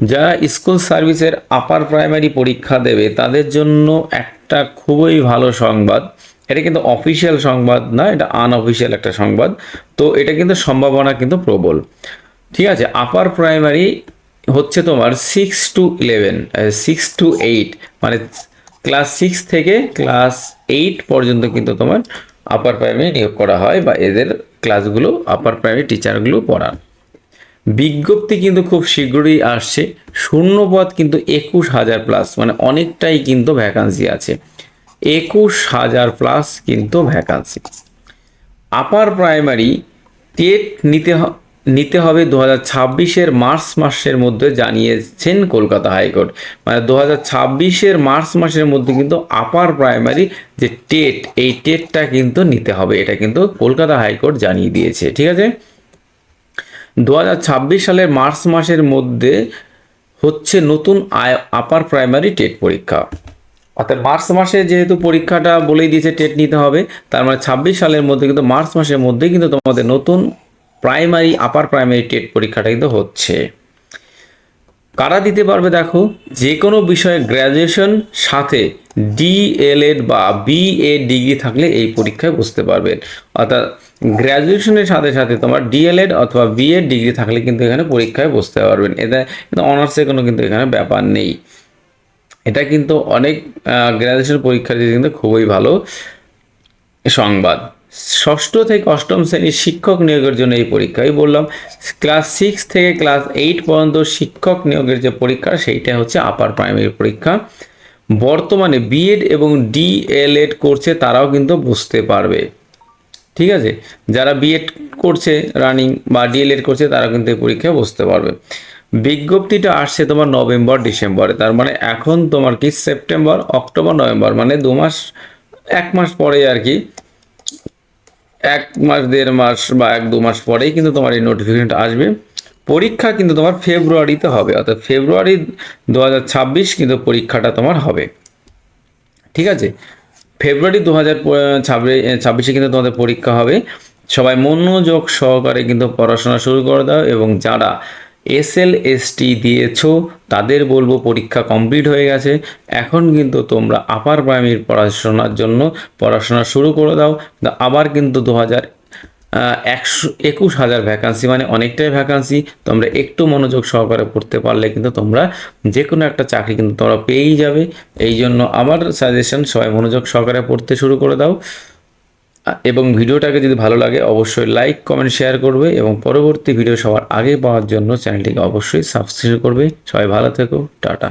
যারা স্কুল সার্ভিসের upper primary পরীক্ষা দেবে, তাদের জন্য একটা খুবই ভালো সংবাদ। এটা কিন্তু অফিসিয়াল সংবাদ না, এটা আনঅফিসিয়াল একটা সংবাদ। তো এটা কিন্তু সম্ভাবনা কিন্তু প্রবল। ঠিক আছে, আপার প্রাইমারি হচ্ছে তোমার six to eleven six to eight মানে ক্লাস সিক্স থেকে ক্লাস এইট পর্যন্ত কিন্তু তোমার আপার প্রাইমারি নিয়োগ করা হয় বা এদের ক্লাসগুলো আপার প্রাইমারি টিচারগুলো পড়ান। বিজ্ঞপ্তি কিন্তু খুব শীঘ্রই আসছে। শূন্যপদ কিন্তু একুশ হাজার প্লাস মানে অনেকটাই কিন্তু ভ্যাকান্সি আছে। একুশ হাজার প্লাস কিন্তু ভ্যাকান্সি আপার প্রাইমারি টেট নিতে নিতে হবে দু হাজার ছাব্বিশের মার্চ মাসের মধ্যে জানিয়েছেন কলকাতা হাইকোর্ট। মানে দু হাজার ছাব্বিশের মার্চ মাসের মধ্যে কিন্তু আপার প্রাইমারি যে টেট, এই টেটটা কিন্তু নিতে হবে। এটা কিন্তু কলকাতা হাইকোর্ট জানিয়ে দিয়েছে। ঠিক আছে? দু হাজার ছাব্বিশ সালের মার্চ মাসের মধ্যে হচ্ছে নতুন আয়- আপার প্রাইমারি টেট পরীক্ষা। অর্থাৎ মার্চ মাসে যেহেতু পরীক্ষাটা বলেই দিয়েছে টেট নিতে হবে, তার মানে ছাব্বিশ সালের মধ্যে কিন্তু মার্চ মাসের মধ্যেই কিন্তু তোমাদের নতুন প্রাইমারি আপার প্রাইমারি টেট পরীক্ষাটা কিন্তু হচ্ছে। কারা দিতে পারবে দেখো? যে কোনো বিষয়ে গ্র্যাজুয়েশন সাথে ডিএলএড বা বিএ ডিগ্রি থাকলে এই পরীক্ষায় বসতে পারবেন অর্থাৎ গ্র্যাজুয়েশনের সাথে সাথে তোমার ডিএলএড অথবা বিএ ডিগ্রি থাকলে কিন্তু এখানে পরীক্ষায় বসতে পারবেন। এটা কিন্তু অনার্সে কোনো কিন্তু এখানে ব্যাপার নেই। এটা কিন্তু অনেক গ্র্যাজুয়েশন পরীক্ষার্থীদের কিন্তু খুবই ভালো সংবাদ। ষষ্ঠ থেকে অষ্টম শ্রেণির শিক্ষক নিয়োগের জন্য এই পরীক্ষাই বললাম। ক্লাস সিক্স থেকে ক্লাস এইট পর্যন্ত শিক্ষক নিয়োগের যে পরীক্ষা, সেইটা হচ্ছে আপার প্রাইমারি পরীক্ষা। বর্তমানে বিএড এবং ডিএলএড করছে তারাও কিন্তু বুঝতে পারবে। ঠিক আছে? যারা বিএড করছে রানিং বা ডিএলএড করছে, তারা কিন্তু এই পরীক্ষায় বসতে পারবে। বিজ্ঞপ্তিটা আসছে তোমার নভেম্বর, ডিসেম্বরে। তার মানে এখন তোমার কি সেপ্টেম্বর, অক্টোবর, নভেম্বর? মানে দু মাস, এক মাস পরে আর কি। এক মাস, দেড় মাস বা এক দু মাস পরেই কিন্তু তোমার এই নোটিফিকেশনটা আসবে। পরীক্ষা কিন্তু তোমার ফেব্রুয়ারিতে হবে। অর্থাৎ ফেব্রুয়ারি দু হাজার ছাব্বিশ কিন্তু পরীক্ষাটা তোমার হবে। ঠিক আছে? ফেব্রুয়ারি দু হাজার ছাব্বিশে কিন্তু তোমাদের পরীক্ষা হবে। সবাই মনোযোগ সহকারে কিন্তু পড়াশোনা শুরু করে দাও এবং যারা এস এল এস টি দিয়েছ, তাদের বলব পরীক্ষা কমপ্লিট হয়ে গেছে। এখন কিন্তু তোমরা আপার প্রাইমারি পড়াশোনার জন্য পড়াশোনা শুরু করে দাও। আবার কিন্তু দু হাজার একশো একুশ হাজার ভ্যাকান্সি মানে অনেকটাই ভ্যাকান্সি তোমরা একটু মনোযোগ সহকারে পড়তে পারলে কিন্তু তোমরা যে কোনো একটা চাকরি কিন্তু তোমরা পেয়েই যাবে। এই জন্য আমার সাজেশন সবাই মনোযোগ সহকারে পড়তে শুরু করে দাও। এবং ভিডিওটাকে যদি ভালো লাগে, অবশ্যই লাইক কমেন্ট শেয়ার করবে এবং পরবর্তী ভিডিও সবার আগে পাওয়ার জন্য চ্যানেলটিকে অবশ্যই সাবস্ক্রাইব করবে। সবাই ভালো থেকো, টাটা।